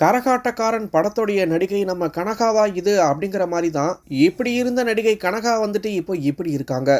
கரகாட்டக்காரன் படத்துடைய நடிகை நம்ம கனகாவா இது அப்படிங்கிற மாதிரி தான் இப்படி இருந்த நடிகை கனகா வந்துட்டு இப்போ இப்படி இருக்காங்க.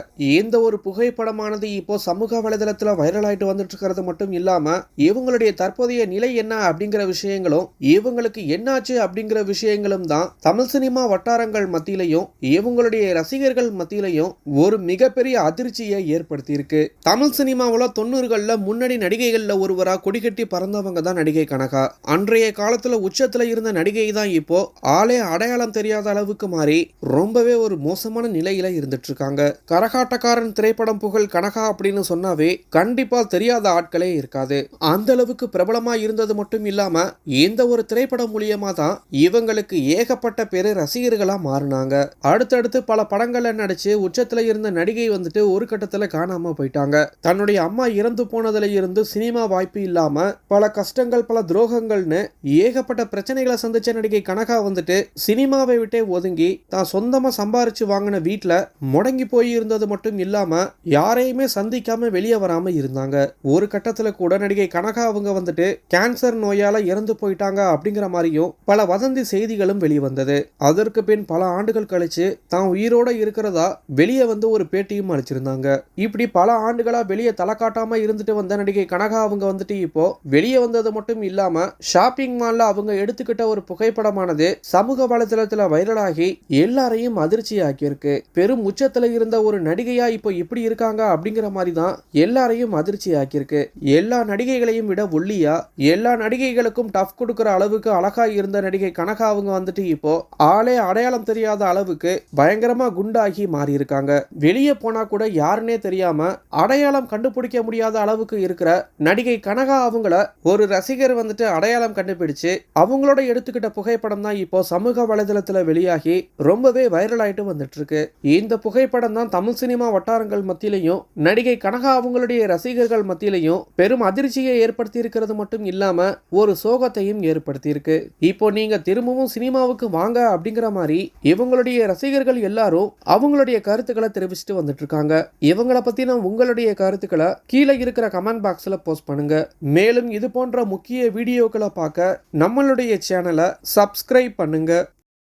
எந்த ஒரு புகைப்படமானது இப்போ சமூக வலைதளத்தில் வைரல் ஆயிட்டு வந்துட்டு இருக்கிறது மட்டும் இல்லாம இவங்களுடைய தற்போதைய நிலை என்ன அப்படிங்கிற விஷயங்களும் இவங்களுக்கு என்னாச்சு அப்படிங்கிற விஷயங்களும் தான் தமிழ் சினிமா வட்டாரங்கள் மத்தியிலையும் இவங்களுடைய ரசிகர்கள் மத்தியிலையும் ஒரு மிகப்பெரிய அதிர்ச்சியை ஏற்படுத்தி இருக்கு தமிழ் சினிமாவில் தொண்ணூறுகளில் முன்னணி நடிகைகளில் ஒருவரா கொடிகட்டி பறந்தவங்க தான் நடிகை கனகா. அன்றைய காலத்தில் உச்சத்தில் இருந்த நடிகை தான் இப்போ ஆளே அடையாளம் தெரியாத அளவுக்கு மாறி ரொம்பவே ஒரு மோசமான நிலையில இருந்துட்டு இருக்காங்க கரகாட்டக்காரன் திரைப்படம் புகழ் கனகா அப்படின்னு சொன்னாவே கண்டிப்பா தெரியாத ஆட்களே இருக்காது. அந்த அளவுக்கு பிரபலமா இருந்தது மட்டும் இல்லாம இந்த ஒரு திரைப்படம் மூலியமா தான் இவங்களுக்கு ஏகப்பட்ட பேரு ரசிகர்களா மாறினாங்க. அடுத்தடுத்து பல படங்கள்ல நடிச்சு உச்சத்துல இருந்த நடிகை வந்துட்டு ஒரு கட்டத்துல காணாம போயிட்டாங்க. தன்னுடைய அம்மா இறந்து போனதுல இருந்து சினிமா வாய்ப்பு இல்லாம பல கஷ்டங்கள் பல துரோகங்கள்னு ஏக ஏகப்பட்ட பிரச்சனைகளை சந்திச்ச நடிகை கனகா வந்துட்டு சினிமாவை விட்டே ஒதுங்கி தான் சொந்தமா சம்பாரிச்சு வாங்கின வீட்டுல முடங்கி போய் இருந்தது மட்டும் இல்லாம யாரையுமே சந்திக்காம வெளியே வராம இருந்தாங்க. ஒரு கட்டத்துல கூட நடிகை கனகா அவங்க வந்துட்டு கேன்சர் நோயால இறந்து போயிட்டாங்க அப்படிங்கிற மாதிரியும் பல வதந்தி செய்திகளும் வெளிவந்தது. அதற்கு பின் பல ஆண்டுகள் கழிச்சு தான் உயிரோட இருக்கிறதா வெளியே வந்து ஒரு பேட்டியும் அளிச்சிருந்தாங்க. இப்படி பல ஆண்டுகளா வெளியே தலை காட்டாம இருந்துட்டு வந்த நடிகை கனகா அவங்க வந்துட்டு இப்போ வெளியே வந்தது மட்டும் இல்லாம ஷாப்பிங் மால்ல அவங்க எடுத்துக்கிட்ட ஒரு புகைப்படமானது சமூக வலைதளத்துல வைரலாகி எல்லாரையும் அதிர்ச்சி ஆக்கியிருக்கு பெரும் உச்சத்துல இருந்த ஒரு நடிகையா இப்போ இப்படி இருக்காங்க அப்படிங்கிற மாதிரி தான் எல்லாரையும் அதிர்ச்சி ஆக்கியிருக்கு எல்லா நடிகைகளையும் விட ஒல்லியா எல்லா நடிகைகளுக்கும் டஃப் கொடுக்குற அளவுக்கு அழகா இருந்த நடிகை கனகா அவங்க வந்துட்டு இப்போ ஆளே அடையாளம் தெரியாத அளவுக்கு பயங்கரமா குண்டாகி மாறி இருக்காங்க வெளியே போனா கூட யாருன்னே தெரியாம அடையாளம் கண்டுபிடிக்க முடியாத அளவுக்கு இருக்கிற நடிகை கனகா அவங்கள ஒரு ரசிகர் வந்துட்டு அடையாளம் கண்டுபிடிச்சு அவங்களோட எடுத்துக்கிட்ட புகைப்படம் தான் இப்போ சமூக வலைதளத்துல வெளியாகி ரொம்பவே வைரல் ஆயிட்டு வந்துட்டு இருக்கு இந்த புகைப்படம் தான் தமிழ் சினிமா வட்டாரங்கள் மத்தியிலையும் நடிகை கனகா அவங்களுடைய ரசிகர்கள் மத்தியிலையும் பெரும் அதிர்ச்சியை ஏற்படுத்தி இருக்கிறது மட்டும் இல்லாம ஒரு சோகத்தையும் ஏற்படுத்தி இருக்கு இப்போ நீங்க திரும்பவும் சினிமாவுக்கு வாங்க அப்படிங்கிற மாதிரி இவங்களுடைய ரசிகர்கள் எல்லாரும் அவங்களுடைய கருத்துக்களை தெரிவிச்சுட்டு வந்துட்டு இருக்காங்க இவங்களை பத்தின உங்களுடைய கருத்துக்களை கீழே இருக்கிற கமெண்ட் பாக்ஸ்ல போஸ்ட் பண்ணுங்க. மேலும் இது போன்ற முக்கிய வீடியோக்களை பார்க்க நம்மளுடைய சேனலை சப்ஸ்கிரைப் பண்ணுங்கள்